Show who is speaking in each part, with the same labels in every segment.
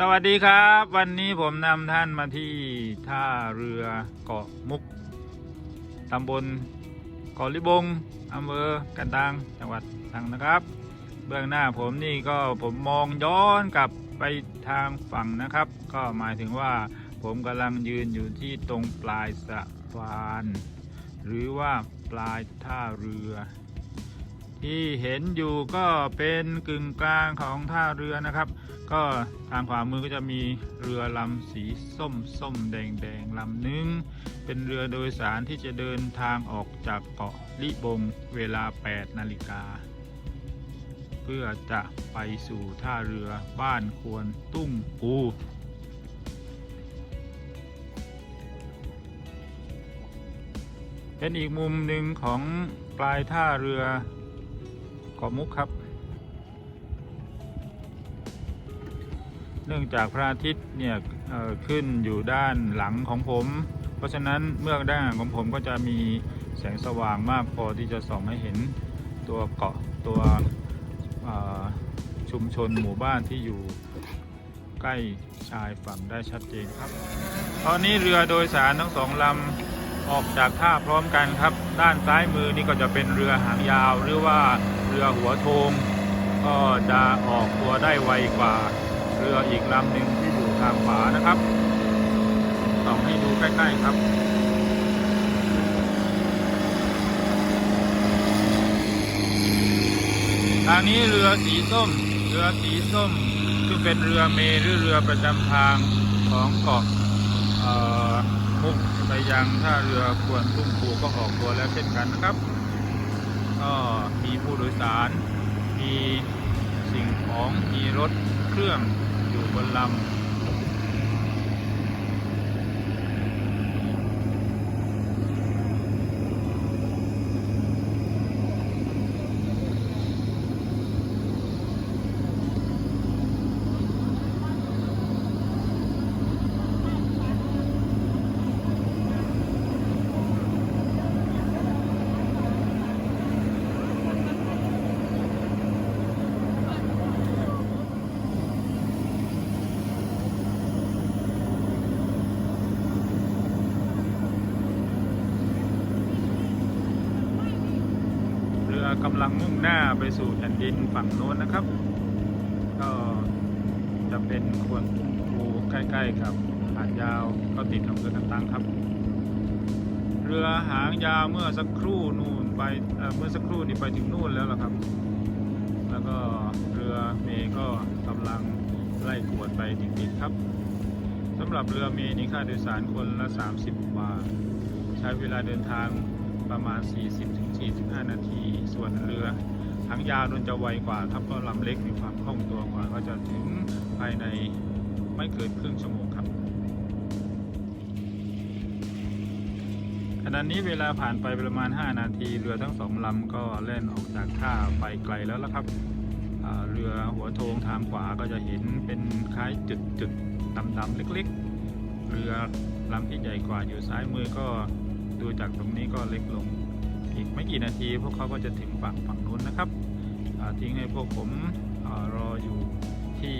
Speaker 1: สวัสดีครับ วันนี้ผมนำท่านมาที่ท่าเรือเกาะมุกตำบลเกาะลิบงอำเภอกันตังจังหวัดตรังนะครับ เบื้องหน้าผมนี่ก็ผมมองย้อนกลับไปทางฝั่งนะครับ ก็หมายถึงว่าผมกำลังยืนอยู่ที่ตรงปลายสะพาน หรือว่าปลายท่าเรือ ที่เห็นอยู่ก็เป็นกึ่งกลางของท่าเรือนะครับ ก็ทางขวามือก็จะมีเรือลำสีส้มส้มแดงแดงลำหนึ่งเป็นเรือโดยสารที่จะเดินทางออกจากเกาะลิบงเวลา 8 นาฬิกา เพื่อจะไปสู่ท่าเรือบ้านควรตุ้งปูเป็นอีกมุมหนึ่งของปลายท่าเรือ เกาะมุกครับ เนื่องจากพระอาทิตย์เนี่ยขึ้นอยู่ด้านหลังของผม เพราะฉะนั้นเมื่อด้านหลังของผมก็จะมีแสงสว่างมากพอที่จะส่องให้เห็นตัวเกาะตัวชุมชนหมู่บ้านที่อยู่ใกล้ชายฝั่งได้ชัดเจนครับ ตอนนี้เรือโดยสารทั้งสองลำ ออกจากท่าพร้อมกันครับ ด้านซ้ายมือนี่ก็จะเป็นเรือหางยาวหรือว่าเรือหัวโทง ก็จะออกตัวได้ไวกว่าเรืออีกลำหนึ่งที่อยู่ทางขวานะครับส่องให้ดูใกล้ๆครับทางนี้เรือสีส้ม เรือสีส้มซึ่งเป็นเรือเมหรือเรือประจำทางของเกาะ เอ่อมุกไปยังท่าเรือควรตุ้งปูก็ออกตัวแล้วเช่นกันนะครับ ก็มีผู้โดยสาร มีสิ่งของ มีรถเครื่องอยู่บนลำ เรือ กำลังมุ่งหน้าไปสู่แผ่นดินฝั่งโน้นนะครับ ก็จะเป็นควรภูใกล้ๆกับหาดยาวก็ติดอำเภอกันตังครับ เรือหางยาวเมื่อสักครู่นู่นไปเเมื่อสักครู่นี่ไปถึงนู่นแล้วล่ะครับ แล้วก็เรือเมย์ก็กำลังไล่กวดไปติดๆครับสำหรับเรือเมย์นี่ค่าโดยสารคนละ 30 บาท ใช้เวลาเดินทางประมาณ 45 นาที ส่วนเรือหางยาวนนจะไวกว่าครับเพราะลำเล็กมีความคล่องตัวกว่า ก็จะถึงภายในไม่เกินครึ่งชั่วโมงครับขณะนี้เวลาผ่านไปประมาณ 5 นาที เรือทั้งสองลำก็แล่นออกจากท่าไปไกลแล้วละครับเรือหัวโทงทางขวาก็จะเห็นเป็นคล้ายจุดๆดำๆเล็กๆ เรือลำที่ใหญ่กว่าอยู่ซ้ายมือก็ดูจากตรงนี้ก็เล็กลง อีกไม่กี่นาทีพวกเขาก็จะถึงฝั่งฝั่งนู้นนะครับทิ้งให้พวกผมอรออยู่ที่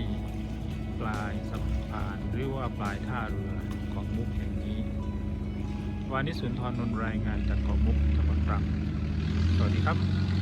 Speaker 1: ปลายสะพานหรือว่าปลายท่าเรือเกาะมุกแห่งนี้วานิสุนทรนนรายงานจากเกาะมุกจังหวัดตรังสวัสดีครับ